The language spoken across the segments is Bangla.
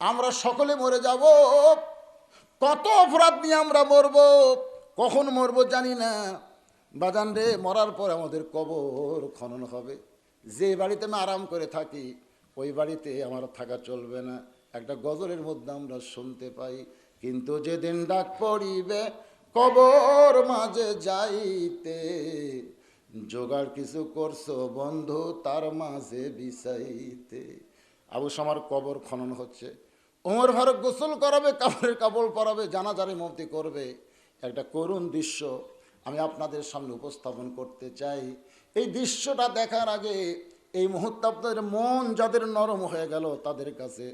আমরা সকলে মরে যাব। কত অপরাধ নিয়ে আমরা মরব? কখন মরব জানি না। বাজান রে, মরার পর আমাদের কবর খনন হবে। যে বাড়িতে আমি আরাম করে থাকি, ওই বাড়িতে আমার থাকা চলবে না। একটা গজলের মধ্যে আমরা শুনতে পাই, কিন্তু যেদিন ডাক পড়িবে, কবর মাঝে যাইতে। জোগাড় কিছু করছ বন্ধু, তার মাঝে বিষাইতে আবু সামার কবর খনন হচ্ছে। ওমর ফারুক গোসল করাবে কাপড়ের কাপড় পরাবে জানাজারি মন্ত্রী করবে। একটা করুণ দৃশ্য আমি আপনাদের সামনে উপস্থাপন করতে চাই। এই দৃশ্যটা দেখার আগে এই মুহূর্তে আপনাদের মন যাদের নরম হয়ে গেল তাদের কাছে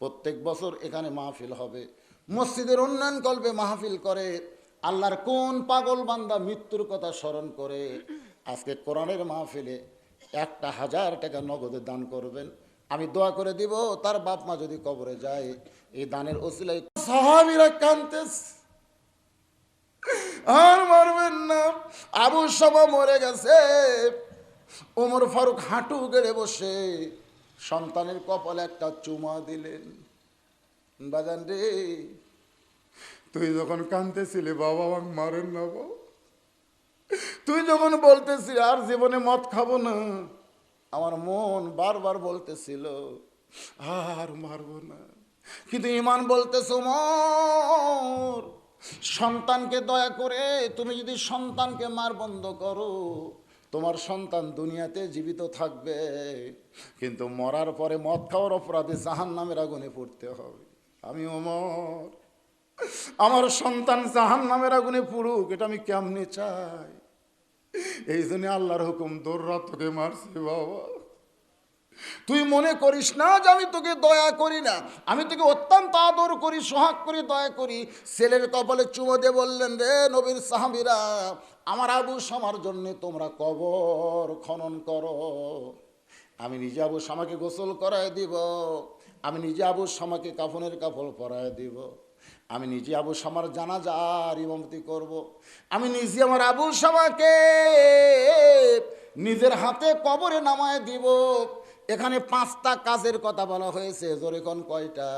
প্রত্যেক বছর এখানে মাহফিল হবে। মসজিদের উন্নয়ন কল্পে মাহফিল করে, আল্লাহর কোন পাগল বান্দা মৃত্যুর কথা স্মরণ করে, আজকে কোরআনের মাহফিলে একটা হাজার টাকা নগদে দান করবেন। আমি দোয়া করে দিব, তার বাপ মা যদি কবরে যায়, এই দানের ওসিলাই সাহাবিরা কান্তেস আর মারবেন না। আবু সামা মরে গেছে। ওমর ফারুক হাঁটু গেড়ে বসে, সন্তানের কপালে একটা চুমা দিলেন। বাজান রে, তুই যখন কাঁদতেছিলি, বাবা আমাকে মারেন না তুই যখন বলতেছি আর জীবনে মদ খাব না। আমার মন বারবার বলতেছিল, আর মারবো না। কিন্তু ইমান বলতেছ মর সন্তানকে দয়া করে তুমি যদি সন্তানকে মার বন্ধ করো, তোমার সন্তান দুনিয়াতে জীবিত থাকবে। কিন্তু মরার পরে মদ খাওয়ার অপরাধে জাহান নামের আগুনে পড়তে হবে। আমি অমর আমার সন্তান জাহান নামের আগুনে পড়ুক, এটা আমি কেমনে চাই? এই জন্য আল্লাহর হুকুম তোকে মারছে, বাবা। তুই মনে করিস না যে আমি তোকে দয়া করি না? আমি তোকে অত্যন্ত আদর করি, সোহাগ করি, দয়া করি। ছেলের কপালে চুমো দিয়ে বললেন, রে নবীর সাহাবিরা, আমার আবু সামার জন্যে তোমরা কবর খনন করো। আমি নিজে আবু সামাকে গোসল করায় দিব, আমি নিজে আবু সামাকে কাফনের কাফল পরায় দিব। আমি নিজে আবু সামার জানাজার ইমামতি করব। আমি নিজে আমার আবু সামাকে নিজের হাতে কবরে নামায় দিব। এখানে পাঁচটা কাজের কথা বলা হয়েছে, জোরে কোন কয়টা?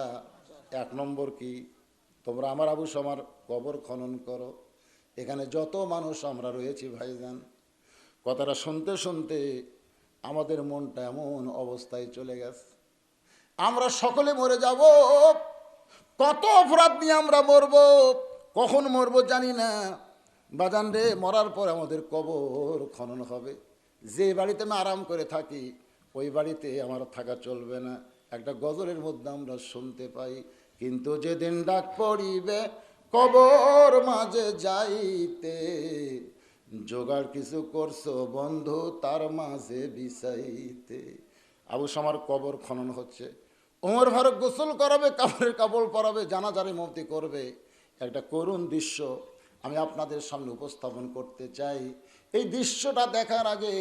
এক নম্বর কি? তোমরা আমার আবু সামার কবর খনন করো। এখানে যত মানুষ আমরা রয়েছি ভাইজান, কথাটা শুনতে শুনতে আমাদের মনটা এমন অবস্থায় চলে গেছে। আমরা সকলে মরে যাব। কত অপরাধ নিয়ে আমরা মরব? কখন মরব জানি না। বাজান রে, মরার পর আমাদের কবর খনন হবে। যে বাড়িতে আমি আরাম করে থাকি, ওই বাড়িতে আমার থাকা চলবে না। একটা গজলের মধ্যে আমরা শুনতে পাই, কিন্তু যেদিন ডাক পড়িবে, কবর মাঝে যাইতে। জোগাড় কিছু করছ বন্ধু, তার মাঝে বিষাইতে। আবু সামার কবর খনন হচ্ছে। ওমর ফারুক গোসল করাবে কাপড়ের কাপড় পরাবে জানাজারি মন্ত্রী করবে। একটা করুণ দৃশ্য আমি আপনাদের সামনে উপস্থাপন করতে চাই। এই দৃশ্যটা দেখার আগে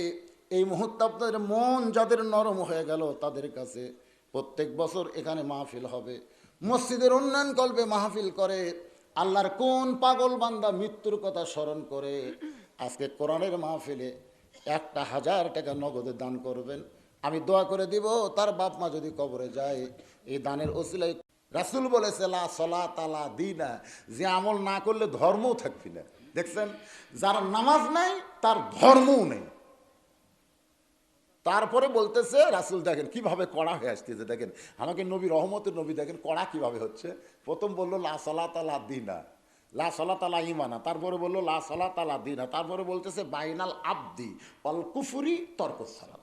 এই মুহূর্তে আপনাদের মন যাদের নরম হয়ে গেল তাদের কাছে প্রত্যেক বছর এখানে মাহফিল হবে। মসজিদের উন্নয়ন কল্পে মাহফিল করে, আল্লাহর কোন পাগল বান্দা মৃত্যুর কথা স্মরণ করে, আজকে কোরআনের মাহফিলে একটা হাজার টাকা নগদে দান করবেন। আমি দোয়া করে দিব, তার বাপ মা যদি কবরে যায়, এই দানের ওসিলাই রাসুল বলেছে, লা সলা তালা দিনা যে আমল না করলে ধর্মও থাকবি না। দেখছেন? যার নামাজ নাই, তার ধর্মও নেই। তারপরে বলতেছে, রাসুল, দেখেন কীভাবে কড়া হয়ে আসতেছে, দেখেন। আমাকে নবী, রহমতের নবী, দেখেন কড়া কীভাবে হচ্ছে। প্রথম বলল, লা সলা তালা দিনা লা সলা তালা ইমানা তারপরে বলল, লা সলা তালা দিনা তারপরে বলতেছে, বাইনাল আব্দি অল কুফুরি তর্ক সালাত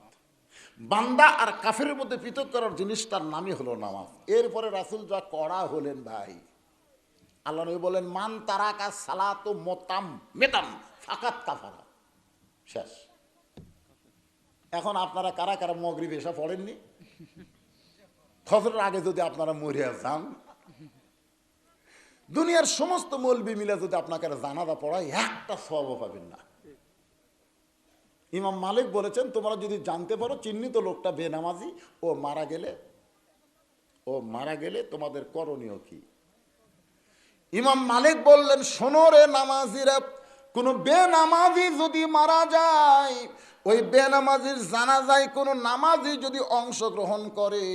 বান্দা আর কাফের মধ্যে পৃথক করার জিনিসটার নামই হলো নামাজ। এরপরে রাসুল যা কড়া হলেন ভাই, আল্লাহ নবী বলেন, মান তারাকা সালাতো মোতাম মেতাম, ফাকাত কাফারা। শেষ। এখন আপনারা কারা কারা মগরিব এসা পড়েননি? ফজরের আগে যদি আপনারা মরিয়া যান, দুনিয়ার সমস্ত মলবি মিলে যদি আপনাকে জানাজা পড়ায়, একটা সব পাবেন না। ইমাম মালিক বলেছেন, তোমরা যদি জানতে পারো, চিহ্নিত লোকটা বেনামাজি, ও মারা গেলে, ও মারা গেলে তোমাদের করণীয় কি? ইমাম মালিক বললেন, শোনো রে নামাজিরা, কোনো বেনামাজি যদি মারা যায়, ওই বেনামাজির জানা যায় কোনো নামাজি যদি অংশগ্রহণ করে,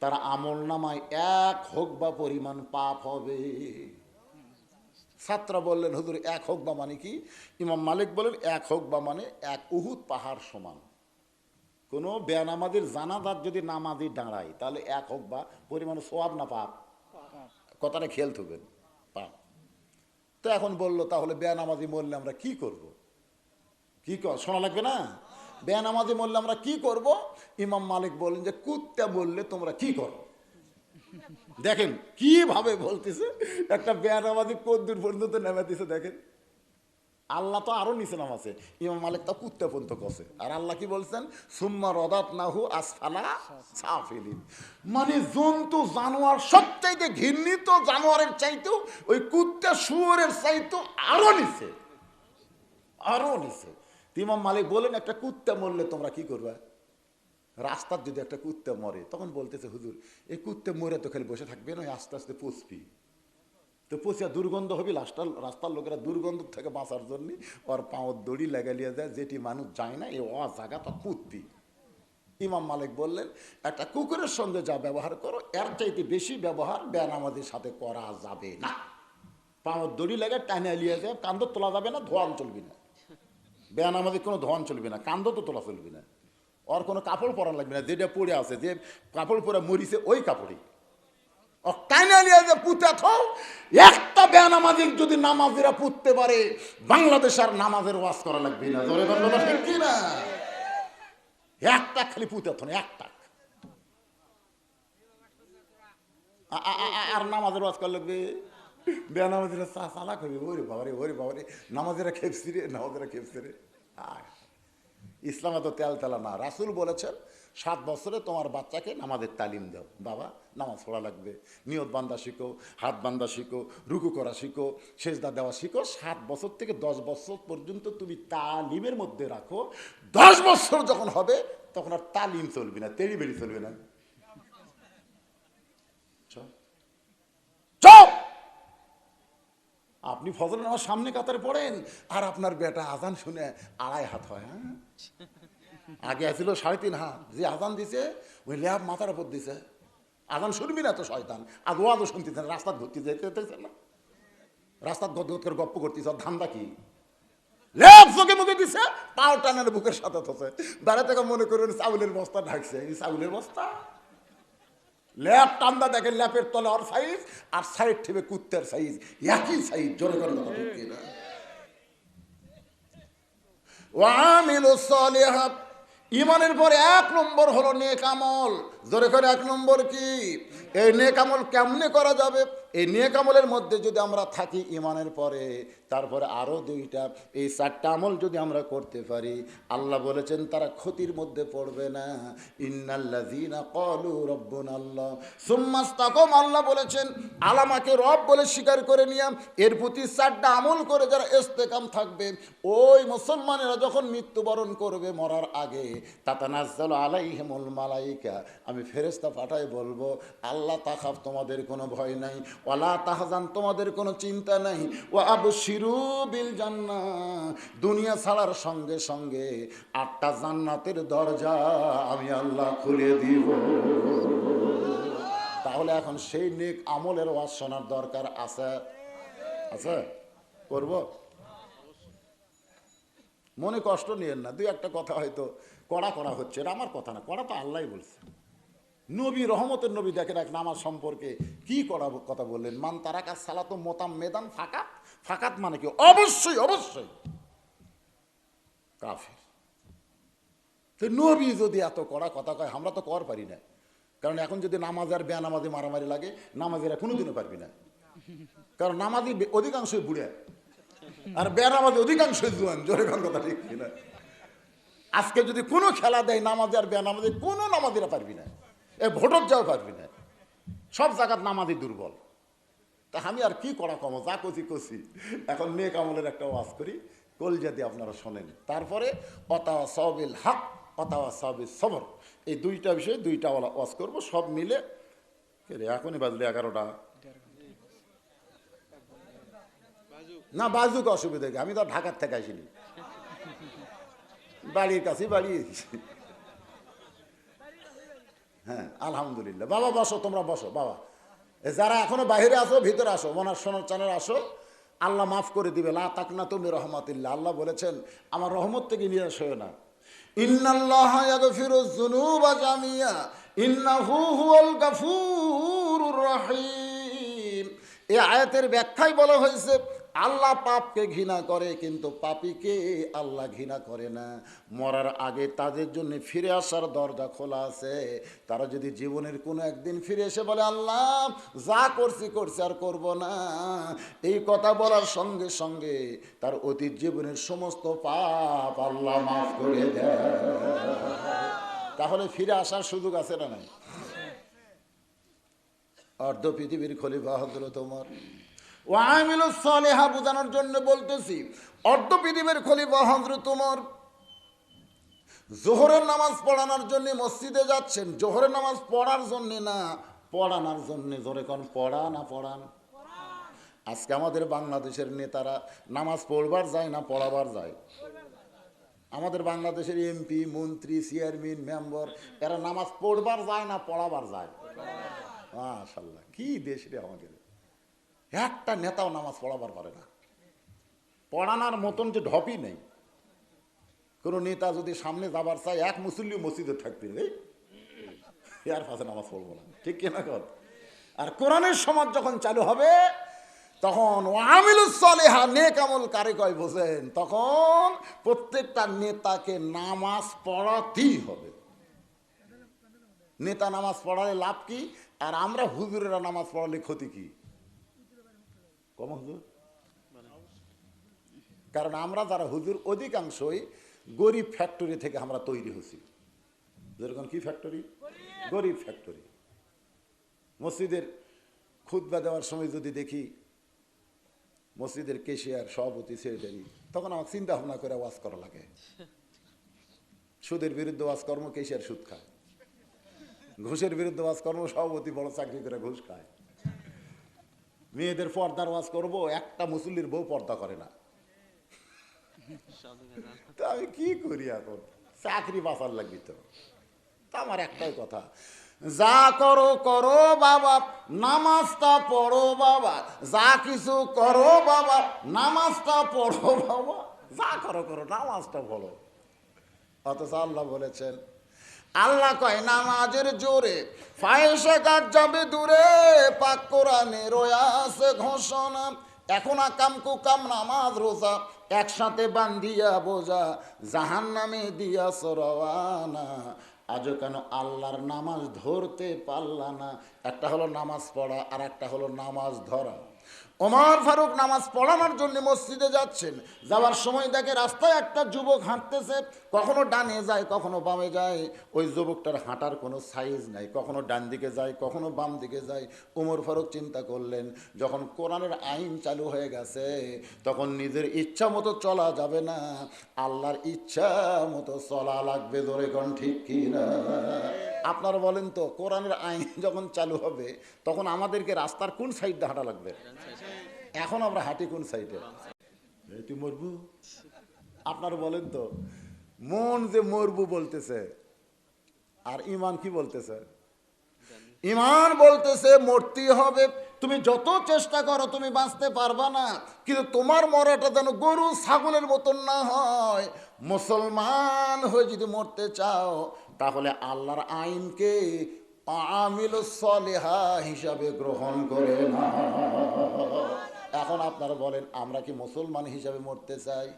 তার আমল নামায় এক হোক বা পরিমাণ পাপ হবে। ছাত্রা বললেন, হুজুর, এক হোক বা মানে কি? ইমাম মালিক বলেন, এক হোক বা মানে এক উহুদ পাহাড় সমান। কোনো বেনামাদির জানাজার যদি নামাজি দাঁড়ায়, তাহলে এক হোক বা পরিমাণে সোয়াব না পাপ কথাটা খেয়াল থাকবেন পাপ তো এখন বলল, তাহলে বেনামাজি মরলে আমরা কি করব। কি কর শোনা লাগবে না? বেনামাজি মরলে আমরা কি করব? ইমাম মালিক বললেন যে, কুত্তা বললে তোমরা কি করো? দেখেন, কীভাবে বলতেছে? একটা বেনামাজি কদ্দুর পর্যন্ত নেমে দিছে দেখেন। আল্লাহ তো আরও নিচে নামাছে। ইমাম মালিক তো কুত্তে পর্যন্ত কষে। আর আল্লাহ কি বলছেন? সুম্মা রদাত নাহু আসফালা সাফিলিন। মানে জন্তু, জানোয়ার, সবচাইতে ঘৃণিত জানোয়ারের চাইতেও, ওই কুত্তে শুয়োরের চাইতেও আরও নিচে। আরও নিচে। ইমাম মালিক বলেন একটা কুত্তে মরলে তোমরা কি করবে? রাস্তার যদি একটা কুত্তে মরে, তখন বলতেছে, হুজুর, এই কুত্তে মরে তো খালি বসে থাকবে না আস্তে আস্তে পুষবি। তো পচিয়া দুর্গন্ধ হবি, রাস্তার রাস্তার লোকেরা দুর্গন্ধ থেকে বাঁচার জন্য ওর পাঁওর দড়ি লাগালিয়ে যায়, যেটি মানুষ যায় না, এই অ জায়গা তো পুত্তি ইমাম মালিক বললেন, একটা কুকুরের সঙ্গে যা ব্যবহার করো, এর চাইতে বেশি ব্যবহার বেনামাজির সাথে করা যাবে না। পাঁওর দড়ি লাগে টানে লিয়ে যায়, কান্দ তোলা যাবে না, ধোয়ান চলবি না। বেনামাজি কোনো ধোয়ান চলবে না, কান্দ তো তোলা চলবে না। ওর কোনো কাপড় পরা লাগবে না যেটা পরে আছে যে কাপড় পরে মরিছে ওই কাপড়ই ও টাইনা নিয়ে যে পুঁতে থাও একটা বেনামাজি যদি নামাজিরা পুততে পারে বাংলাদেশ আর নামাজের ওয়াজ করা লাগবে না না ঠিক না একটা খালি পুঁতে থান একটা আর নামাজের ওয়াজ করা লাগবে বেনামাজিরা চা চালা করবে ওরে বাবারে ওরে বাবারে নামাজেরা খেপসি রে নামাজেরা খেপসি রে আয় ইসলামে তো তেল তেলা না। রাসুল বলেছেন, সাত বছরে তোমার বাচ্চাকে নামাজের তালিম দাও। বাবা, নামাজ পড়া লাগবে। নিয়ত বান্দা শিখো, হাত বান্দা শিখো, রুকু করা শিখো, সেজদা দেওয়া শিখো। সাত বছর থেকে দশ বছর পর্যন্ত তুমি তালিমের মধ্যে রাখো। দশ বছর যখন হবে, তখন আর তালিম চলবে না তেড়ি বেড়ি চলবে না চল। চল আপনি ফজল নামাজ সামনে কাতারে পড়েন, আর আপনার বেটা আজান শুনে আড়াই হাত হয় হ্যাঁ? আগে ছিল সাড়ে তিন হাত, যে আজান দিছে, ওই ল্যাব মাথার উপর দিছে। আজান শুনবি না তো শয়তান, আর আদৌ শুনতেছে না, রাস্তার ঘুরতে যেতে না। রাস্তার গদ গদ করে গপ্প করতেছে ওর ধান্দা কি? ল্যাব চোখে মুখে দিছে পাও টানের বুকের সাথে থসে থেকে মনে করুন চাউলের বস্তা ঢাকছে চাউলের বস্তা? ল্যাপ টান্দা দেখেন, ল্যাপের তলে ওর সাইজ আর সাইড থেকে কুত্তের সাইজ একই সাইজ জোরে করে না। ওয়ামিলু সলিহাত ইমানের পরে এক নম্বর হলো নেক আমল। জোরে করে এক নম্বর কি? এই নেক আমল কেমনে করা যাবে? এই নেক আমলের মধ্যে যদি আমরা থাকি ইমানের পরে, তারপরে আরও দুইটা, এই চারটা আমল যদি আমরা করতে পারি, আল্লাহ বলেছেন, তারা ক্ষতির মধ্যে পড়বে না। ইন্নাল্লাযীনা ক্বালু রাব্বুনা আল্লাহ সুম্মাস্তাকাম আল্লাহ বলেছেন আলামাকে রব বলে স্বীকার করে নিয়াম। এর প্রতি চারটা আমল করে যারা ইস্তেকাম থাকবে, ওই মুসলমানেরা যখন মৃত্যুবরণ করবে মরার আগে, তাতানাজ্জালু আলাইহিমুল মালাইকা। আমি ফেরেশতা পাঠাই বলব, আল্লাহ তাখাফ তোমাদের কোনো ভয় নাই। ওয়ালা তাহজান, তোমাদের কোনো চিন্তা নাই। ও আবু শিরু বিল জান্নাহ। দুনিয়া ছাড়ার সঙ্গে সঙ্গে আটটা জান্নাতের দরজা আমি আল্লাহ খুলে দিব। তাহলে এখন সেই নেক আমলের ওয়াজ শোনার দরকার আছে? আছে? করব? মনে কষ্ট নিয়েন না, দুই একটা কথা হয়তো কড়া করা হচ্ছে, এটা আমার কথা না, কড়া তো আল্লাহ বলছে। নবী, রহমতের নবী দেখেন এক নামাজ সম্পর্কে কি করা কথা বললেন? মান তারাকা সালাতো মোতাম মেদান ফাকাত ফাকাত মানে কি? অবশ্যই অবশ্যই। কাফের। তো নবী যদি এত কড়া কথা কয়, আমরা তো কর পারি না। কারণ এখন যদি নামাজ আর বেনামাজি মারামারি লাগে, নামাজিরা কোনোদিনও পারবি না। কারণ নামাজি অধিকাংশই বুড়ে। আর বেনামাজি অধিকাংশই জোয়ান, জোরে কথা ঠিক আজকে যদি কোনো খেলা দেয়, নামাজি আর বেনামাজি কোনো নামাজিরা পারবি না। এ ভোটর যাও পারবি না সব জায়গার নামাজি দুর্বল। তা আমি আর কি করা কম? যা কচি কচি এখন নেক আমলের একটা ওয়াজ করি। কলজা দিয়ে আপনারা শোনেন। তারপরে অতাওয়া সবিল হক অতাওয়া সবিল সবর। এই দুইটা বিষয়ে দুইটা ওয়াজ করব। সব মিলে এখনই বাজলে এগারোটা। না, বাজুক অসুবিধা আমি তো ঢাকার থেকে আসিনি। বাড়ির কাছেই বাড়ি হ্যাঁ আলহামদুলিল্লাহ। বাবা, বসো, তোমরা বসো, বাবা। যারা এখনও বাইরে আসো ভিতরে আসো মনার সোনার চানের আসো। আল্লাহ মাফ করে দিবে। লা তাকনা তুমি রহমাতিল্লাহ। আল্লাহ বলেছেন, আমার রহমত থেকে নিরাশ হয়ে না। ইন্নাল্লাহ ইয়াগফিরু যুনুবা জামিয়া। ইন্নাহু হুয়াল গাফুরুর রহিম। এই আয়াতের ব্যাখ্যায় বলা হয়েছে আল্লাহ পাপকে ঘৃণা করে, কিন্তু পাপীকে আল্লাহ ঘৃণা করে না। মরার আগে তাদের জন্য ফিরে আসার দরজা খোলা আছে। তারা যদি জীবনের কোনো একদিন ফিরে এসে বলে, আল্লাহ, যা করছি করছি, আর করব না। এই কথা বলার সঙ্গে সঙ্গে তার অতীত জীবনের সমস্ত পাপ আল্লাহ মাফ করে দেয়। তাহলে ফিরে আসার সুযোগ আছে না নাই? অর্ধ পৃথিবীর খলিফা হজরত তোমার ওয়ামিল সালেহা বোঝানোর জন্য বলতেছি, অর্ধ পৃথিবীর খলিফা হজরত তোমার জোহরের নামাজ পড়ানোর জন্য মসজিদে যাচ্ছেন। জোহরের নামাজ পড়ার জন্য না, পড়ানোর জন্য। জোরে কোন পড়া না পড়ান? আজকে আমাদের বাংলাদেশের নেতারা নামাজ পড়বার যায় না পড়াবার যায়? আমাদের বাংলাদেশের এমপি, মন্ত্রী, চেয়ারম্যান, মেম্বার, এরা নামাজ পড়বার যায় না পড়াবার যায়? মাশাল্লাহ কি দেশ রে আমাদের? একটা নেতাও নামাজ পড়াবার পারে না। পড়ানোর মতন যে ঢপই নেই। কোনো নেতা যদি সামনে যাবার চায়, এক মুসল্লি মসজিদে থাকতে রে এর পাশে নামাজ পড়ব না। ঠিক কিনা কর আর কোরআনের সমাজ যখন চালু হবে, তখন ওয়ামিলুসলেহা নেক আমল কারে কয় বোঝেন? তখন প্রত্যেকটা নেতাকে নামাজ পড়াতেই হবে। নেতা নামাজ পড়ালে লাভ কি? আর আমরা হুজুরেরা নামাজ পড়ালে ক্ষতি কি? কম হুজুর? কারণ আমরা যারা হুজুর, অধিকাংশই গরিব ফ্যাক্টরি থেকে আমরা তৈরি হচ্ছি যেরকম কি ফ্যাক্টরি গরিব ফ্যাক্টরি মসজিদের খুদ্া দেওয়ার সময় যদি দেখি, মসজিদের কেশিয়ার সভাপতি সেক্রেটারি তখন আমার চিন্তা ভাবনা করে ওয়াজ করা লাগে। সুদের বিরুদ্ধে ওয়াজ কর্ম কেশিয়ার সুদ খায়। ঘুষের বিরুদ্ধে ওয়াজ কর্ম, সভাপতি বড় চাকরি করে ঘুষ খায়। মেয়েদের পর্দার ওয়াজ করব, একটা মুসল্লির বউ পর্দা করে না। তা আমি কি করি এখন? চাকরি বাঁচার লাগবি তো। আমার একটাই কথা, যা করো করো বাবা, নামাজটা পড়ো বাবা, যা কিছু করো বাবা, নামাজটা পড়ো বাবা, যা করো করো, নামাজটা পড়ো। অথচ আল্লাহ বলেছেন আল্লাহ কয়, নামাজের জোরে ফায়সা কাট যাবে দূরে, পাক কোরআনে রয়াছে ঘোষণা। এখন আকাম কুকাম নামাজ রোজা, একসাথে বান্ধিয়া বোঝা জাহান নামে দিয়া সরওয়ানা। আজও কেন আল্লাহর নামাজ ধরতে পারলা না? একটা হলো নামাজ পড়া আর একটা হলো নামাজ ধরা। ওমর ফারুক নামাজ পড়ানোর জন্য মসজিদে যাচ্ছেন। যাওয়ার সময় দেখে রাস্তায় একটা যুবক হাঁটতেছে, কখনো ডানে যায়, কখনো বামে যায়। ওই যুবকটার হাঁটার কোনো সাইজ নাই, কখনো ডান দিকে যায়, কখনো বাম দিকে যায়। ওমর ফারুক চিন্তা করলেন, যখন কোরআনের আইন চালু হয়ে গেছে, তখন নিজের ইচ্ছা মতো চলা যাবে না। আল্লাহর ইচ্ছা মতো চলা লাগবে ধরে কোন ঠিক কি না আপনারা বলেন তো, কোরআনের আইন যখন চালু হবে, তখন আমাদেরকে রাস্তার কোন সাইডে হাঁটা লাগবে? এখন আমরা হাঁটি কোন সাইডে তুই মরবু? আপনারা বলেন তো, মন যে মরবু বলতেছে, আর ইমান কি বলতেছে? ইমান বলতেছে মরতে হবে। তুমি যত চেষ্টা করো, তুমি বাঁচতে পারবা না। কিন্তু তোমার মরাটা যেন গরু, ছাগলের মতন না হয়। মুসলমান হয়ে যদি মরতে চাও, তাহলে আল্লাহর আইনকে আমিল সলেহা হিসাবে গ্রহণ করে না। এখন আপনারা বলেন, আমরা কি মুসলমান হিসাবে মরতে চাই?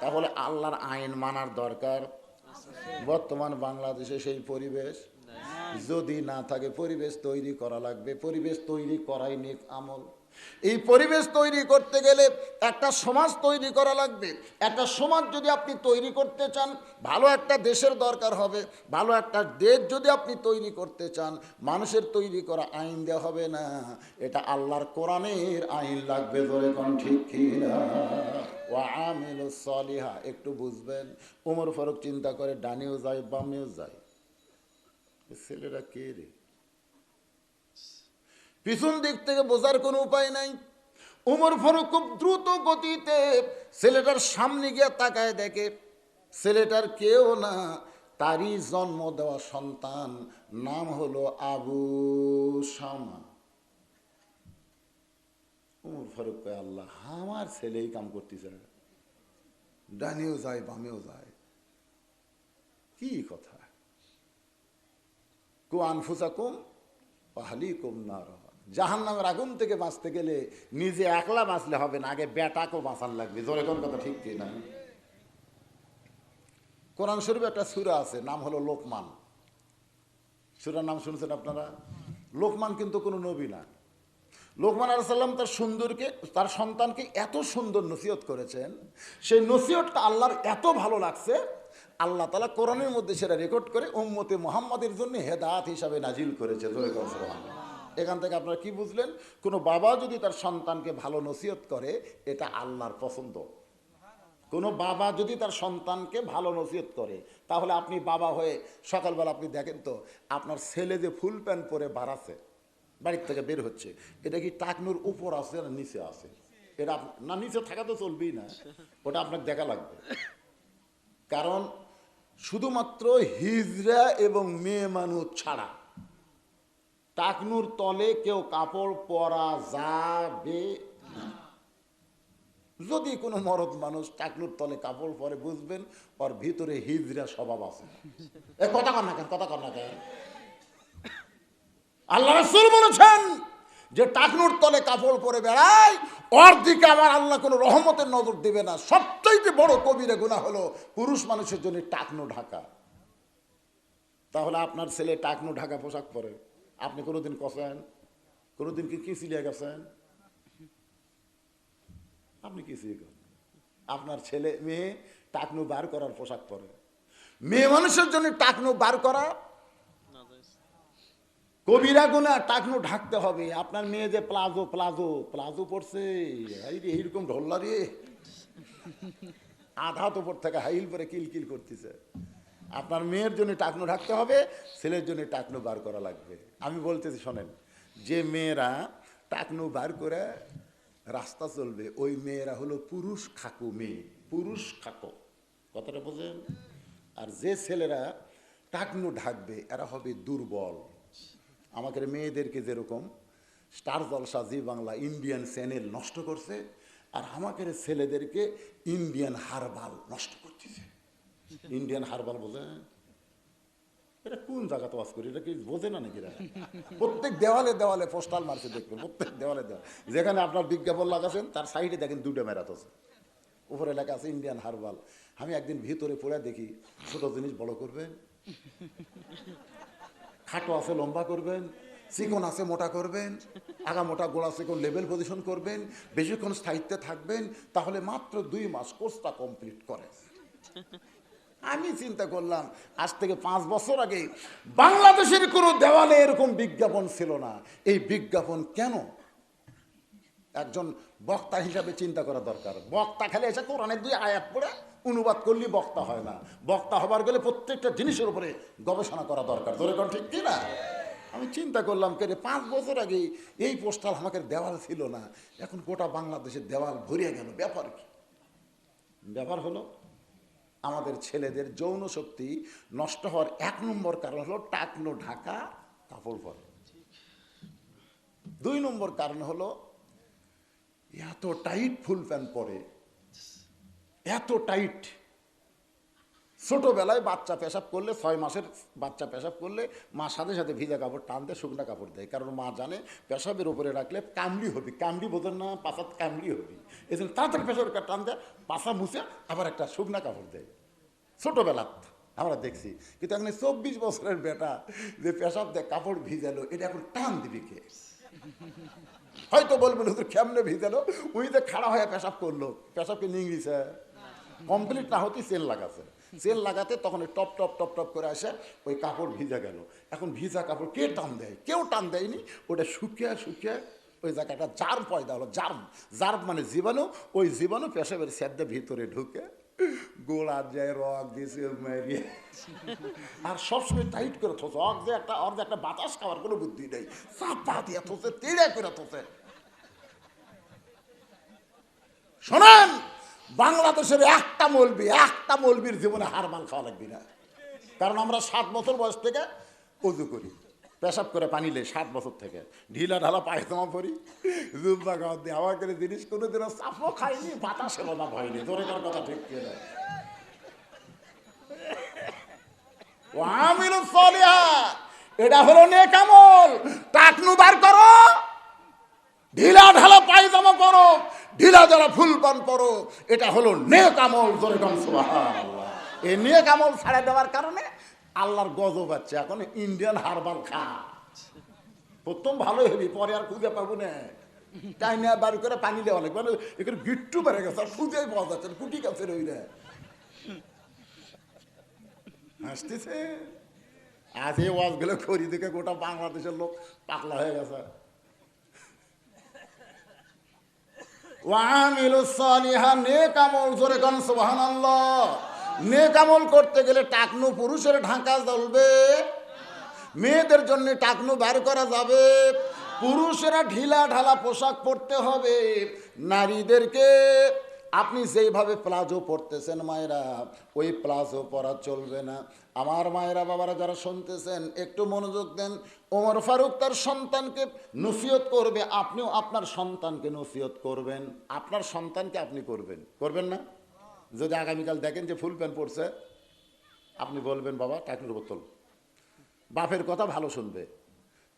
তাহলে আল্লাহর আইন মানার দরকার? বর্তমান বাংলাদেশে সেই পরিবেশ? যদি না থাকে, পরিবেশ তৈরি করা লাগবে। পরিবেশ তৈরি করাই নেক আমল। এই পরিবেশ তৈরি করতে গেলে একটা সমাজ তৈরি করা লাগবে। একটা সমাজ যদি আপনি তৈরি করতে চান, ভালো একটা দেশের দরকার হবে, ভালো একটা দেশ যদি আপনি তৈরি করতে চান, মানুষের তৈরি করা আইন দেওয়া হবে না। এটা আল্লাহর কোরআনের আইন লাগবে ধরে কোন ঠিক কি না ও সলিহা, একটু বুঝবেন। উমর ফারুক চিন্তা করে, ডানেও যায়, বামেও যায়। ছেলেরা কে রে? পিছন দিক থেকে বোঝার কোনো উপায় নাই। উমর ফারুক খুব দ্রুত গতিতে ছেলেটার সামনে গিয়ে তাকায় দেখে, ছেলেটার কেউ না, তারই জন্ম দেওয়া সন্তান, নাম হলো আবু শামা উমর ফারুক কয়, আল্লাহ, আমার ছেলেই কাম করতেছে। ডানিও যায়, বামেও যায়। কি কথা? কু আনফুসা কুম পাহালি কুম না জাহান নামের আগুন থেকে বাঁচতে গেলে নিজে একলা বাঁচলে হবে না, আগে বেটাকেও বাঁচার লাগবে। জোরে কোন কথা ঠিক কি না? কোরআন শরীফ একটা সুরা আছে, নাম হলো লোকমান। সুরার নাম শুনছেন আপনারা? লোকমান কিন্তু কোনো নবী না। লোকমান আলাইসাল্লাম তার সুন্দরকে, তার সন্তানকে এত সুন্দর নসিহত করেছেন, সেই নসিহতটা আল্লাহর এত ভালো লাগছে, আল্লাহ তালা কোরআনের মধ্যে সেটা রেকর্ড করে উম্মতে মোহাম্মদের জন্য হেদাত হিসাবে নাজিল করেছে। ধরে এখান থেকে আপনারা কি বুঝলেন? কোনো বাবা যদি তার সন্তানকে ভালো নসিহত করে, এটা আল্লাহর পছন্দ। কোনো বাবা যদি তার সন্তানকে ভালো নসিহত করে, তাহলে আপনি বাবা হয়ে সকালবেলা আপনি দেখেন তো, আপনার ছেলে যে ফুল প্যান্ট পরে বাড়াচ্ছে, বাড়ির থেকে বের হচ্ছে, এটা কি টাকনুর উপর আছে না নিচে আছে? এটা না, নিচে থাকা তো চলবেই না, ওটা আপনাকে দেখা লাগবে। কারণ শুধুমাত্র হিজরা এবং মেয়ে মানুষ ছাড়া টাকনুর তলে কেউ কাপড় পরা যাবে যদি কোনো মরদ মানুষ টাকনুর তলে কাপড় পরে, বুঝবেন ওর ভিতরে হিজরা স্বভাব আছে। এ, কথা কর না কেন, কথা কর না কেন? আল্লাহ রসুল বলেছেন যে টাকনুর তলে কাপড় পরে বেড়ায় ওর দিকে আমার আল্লাহ কোনো রহমতের নজর দেবে না। সবচাইতে বড় কবিরে গুণা হলো পুরুষ মানুষের জন্য টাকনু ঢাকা। তাহলে আপনার ছেলে টাকনু ঢাকা পোশাক পরে? আপনি কোনোদিন কষেন কোনোদিন কি সিলিয়ে গেছেন? আপনি কি সিলিয়ে গেছেন? আপনার ছেলে, মেয়ে টাকনু বার করার পোশাক পরে। মেয়ে মানুষের জন্য টাকনু বার করা? কবিরা গুনা টাকনু ঢাকতে হবে। আপনার মেয়ে যে প্লাজো প্লাজো প্লাজো এই এইরকম ঢোল্লা রে আধা তো পর থেকে হাইল পরে কিলকিল করতেছে। আপনার মেয়ের জন্য টাকনো ঢাকতে হবে, ছেলের জন্য টাকনো বার করা লাগবে। আমি বলতেছি, শোনেন, যে মেয়েরা টাকনো বার করে রাস্তা চলবে, ওই মেয়েরা হলো পুরুষ খাকু মেয়ে, পুরুষ খাকো। কথাটা বোঝেন আর যে ছেলেরা টাকনো ঢাকবে, এরা হবে দুর্বল। আমাদের মেয়েদেরকে যেরকম Star Jalsha, Zee Bangla, Indian channel নষ্ট করছে, আর আমাদের ছেলেদেরকে ইন্ডিয়ান হারবাল নষ্ট করতেছে। ইন্ডিয়ান হারবাল বোঝে এটা কোন জায়গাতে বাস করি? এটা কি বোঝে না নাকি প্রত্যেক দেওয়ালে দেওয়ালে পোস্টাল মারছে দেখবেন, প্রত্যেক দেওয়ালে দেওয়ালে। যেখানে আপনার বিজ্ঞাপন লাগাছেন, তার সাইডে দেখেন দুটো মেরাতেছে উপরে লেখা আছে ইন্ডিয়ান হারবাল। আমি একদিন ভিতরে পড়ে দেখি, ছোট জিনিস বড় করবেন, খাটো আছে লম্বা করবেন, চিকন আছে মোটা করবেন, আগা মোটা গোড়া চিকন লেভেল পজিশন করবেন, বেশিক্ষণ স্থায়িত্বে থাকবেন, তাহলে মাত্র দুই মাস কোর্সটা কমপ্লিট করে। আমি চিন্তা করলাম আজ থেকে পাঁচ বছর আগে বাংলাদেশের কোনো দেওয়ালে এরকম বিজ্ঞাপন ছিল না। এই বিজ্ঞাপন কেন? একজন বক্তা হিসাবে চিন্তা করা দরকার। বক্তা খেলে এসে কোরআনের দুই আয়াত পড়ে অনুবাদ করলে বক্তা হয় না। বক্তা হবার গেলে প্রত্যেকটা জিনিসের উপরে গবেষণা করা দরকার। ধরে কোন ঠিক কি না আমি চিন্তা করলাম কে রে, পাঁচ বছর আগে এই পোস্টাল আমাকে দেওয়াল ছিল না। এখন গোটা বাংলাদেশের দেওয়াল ভরিয়ে গেল। ব্যাপার কি? ব্যাপার হলো আমাদের ছেলেদের যৌন শক্তি নষ্ট হওয়ার এক নম্বর কারণ হলো টাকলো ঢাকা, কাপড় পরে। দুই নম্বর কারণ হলো এত টাইট ফুল প্যান্ট পরে, এত টাইট ছোটবেলায় বাচ্চা পেশাব করলে, ছয় মাসের বাচ্চা পেশাব করলে মা সাথে সাথে ভিজা কাপড় টান দেয় শুকনা কাপড় দেয়। কারণ মা জানে পেশাবের উপরে রাখলে কামড়ি হবে। কামড়ি বোঝেন না, পাশাত কামড়ি হবে। এই জন্য তাড়াতাড়ি পেশাবের টান দেয় পাশা মুছে আবার একটা শুকনা কাপড় দেয়। ছোটবেলাত আমরা দেখছি। কিন্তু এখন চব্বিশ বছরের বেটা যে পেশাব দেয়, কাপড় ভিজালো, এটা এখন টান দিবি কে? হয়তো বলবেন হুজুর, কেমনে ভিজালো? উনি যে খাড়া হয়ে পেশাব করল। পেশাবকে নিয়ে নিংড়িছে। কমপ্লিট না হতেই সেল লাগাছে। সেল লাগাতে তখন ওই টপ টপ টপ টপ করে আসে, ওই কাপড় ভিজা গেল। এখন ভিজা কাপড় কে টান দেয়? কেউ টান দেয়নি। ওটা শুকিয়ে শুকিয়ে ওই জায়গাটা জার্ম পয়দা হলো, জার্ম। জার্ম মানে জীবাণু, ওই জীবাণু পেশাবের স্যাদ্দা ভিতরে ঢুকে গোড়া যায় রক দিয়েছে মেরিয়ে আর সবসময় টাইট করে থোছে অক যে একটা অর যে একটা বাতাস খাওয়ার কোনো বুদ্ধি নেই। চাপা দিয়ে থোছে তেড়ে করে থোছে শোনেন! বাংলাদেশের একটা মলবি, একটা মলবির জীবনে হার মাল খাওয়া লাগবে না। কারণ আমরা সাত বছর বয়স থেকে উজু করি। পেশাব করে পানি লে সাত বছর থেকে। ঢিলা ঢালা পায়জামা পরি, জুব্বা গাওয়া দিয়ে আমার করে জিনিস কোনো দিনও চাপও খাইনি বাতাসের অভাব হয়নি জোরে কার কথা ঠিক কে ও সলিহা এটা হলো নেকামল টাকনু বার করো ঢিলা ঢালা পায়জামা পরো ঢালা ফুল পান পরো এটা হলো নেক আমল সুবহানাল্লাহ। এই নেক আমল ছাড়া দেওয়ার কারণে আল্লাহর গজব আছে এখন ইন্ডিয়ান হারবাল খা। প্রথম ভালোই হবি পরে আর খুঁজে পাবো না। টাইম নেওয়া বাড়ি করে পানি দেওয়া লাগবে মানে এখানে গিট্টু বেড়ে গেছে আর খুঁজেই পাওয়া যাচ্ছে না, কুটি গাছের ওই রে হাসতেছে? আজ এই ওয়াজগুলো করি দেখে গোটা বাংলাদেশের লোক পাগলা হয়ে গেছে। ওয়ামিলু সালিহা, নেক আমল জোরে কোন, সুবহানাল্লাহ। নেক আমল করতে গেলে টাকনু পুরুষের ঢাকা জ্বলবে। মেয়েদের জন্য টাকনু বার করা যাবে। পুরুষেরা ঢিলা ঢালা পোশাক পরতে হবে। নারীদেরকে আপনি যেইভাবে প্লাজো পরতেছেন মায়েরা, ওই প্লাজো পরা চলবে না। আমার মায়েরা, বাবারা যারা শুনতেছেন, একটু মনোযোগ দেন। ওমর ফারুক তার সন্তানকে নসিহত করবে, আপনিও আপনার সন্তানকে নসিহত করবেন। আপনার সন্তানকে আপনি করবেন। করবেন না? যদি আগামীকাল দেখেন যে ফুল প্যান্ট পরছে, আপনি বলবেন, বাবা টাকুর বোতল বাপের কথা ভালো শুনবে।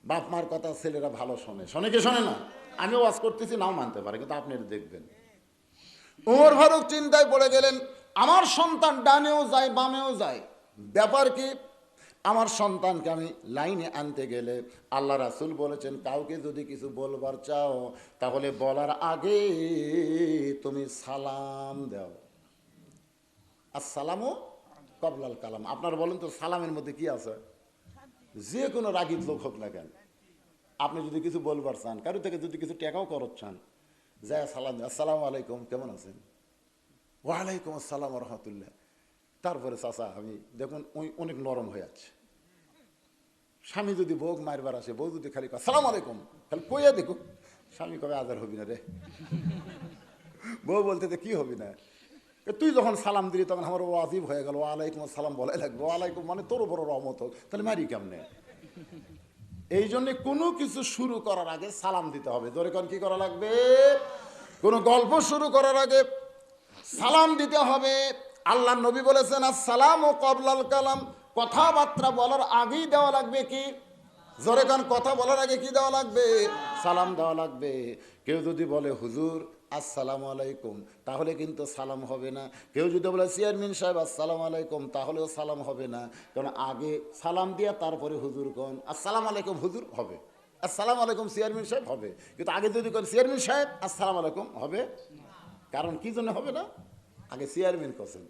বাপ মার কথা ছেলেরা ভালো শোনে। শোনে কি, শোনে না? আমি ওয়াজ করতেছি, নাও মানতে পারে, কিন্তু আপনি দেখবেন। উমর ফারুক চিন্তায় পড়ে গেলেন, আমার সন্তান ডানেও যায়, বামেও যায়। ব্যাপার কি? আমার সন্তানকে আমি লাইনে আনতে গেলে আল্লাহ রাসুল বলেছেন, কাউকে যদি কিছু বলবার চাও, তাহলে বলার আগে তুমি সালাম দাও। আসসালামও কবলাল কালাম। আপনারা বলেন তো, সালামের মধ্যে কি আছে? যে কোনো রাগিত লোক হোক না কেন। আপনি যদি কিছু বলবার চান, কারও থেকে যদি কিছু টেকাও করত চান যাই সালাম আসসালামু আলাইকুম, কেমন আছেন? ওয়ালাইকুম আসসালাম রহমতুল্লাহ। তারপরে চাচা, আমি দেখুন ওই অনেক নরম হয়ে আছে। স্বামী যদি বউ মারবার আসে, বউ যদি খালি সালাম আলাইকুম খালি কইয়া দেখুক স্বামী কবে আদার হবি না রে? বউ বলতে কি হবি না? তুই যখন সালাম দিলি, তখন আমার ওয়াজিব হয়ে গেল, ওয়ালাইকুম আসসালাম বলাই লাগবে। ওয়ালাইকুম মানে তোর বড় রহমত হোক। তাহলে মারি কেমনে? এই জন্যে কোনো কিছু শুরু করার আগে সালাম দিতে হবে। ধরে কন, কি করা লাগবে? কোনো গল্প শুরু করার আগে সালাম দিতে হবে। আল্লাহ নবী বলেছেন আর সালাম ও কবলাল কালাম। কথাবার্তা বলার আগেই দেওয়া লাগবে কি? জোরে কথা বলার আগে কি দেওয়া লাগবে? সালাম দেওয়া লাগবে। কেউ যদি বলে, হুজুর আসসালামু আলাইকুম, তাহলে কিন্তু সালাম হবে না। কেউ যদি বলে, চেয়ারম্যান সাহেব, আসসালামু আলাইকুম তাহলেও সালাম হবে না। কারণ আগে সালাম দিয়া তারপরে হুজুর কন। আসসালামু আলাইকুম হুজুর হবে। আসসালামু আলাইকুম চেয়ারম্যান সাহেব হবে। কিন্তু আগে যদি কন, চেয়ারম্যান সাহেব, আসসালামু আলাইকুম হবে। কারণ কি জন্য হবে না? আগে চেয়ারম্যান করছেন।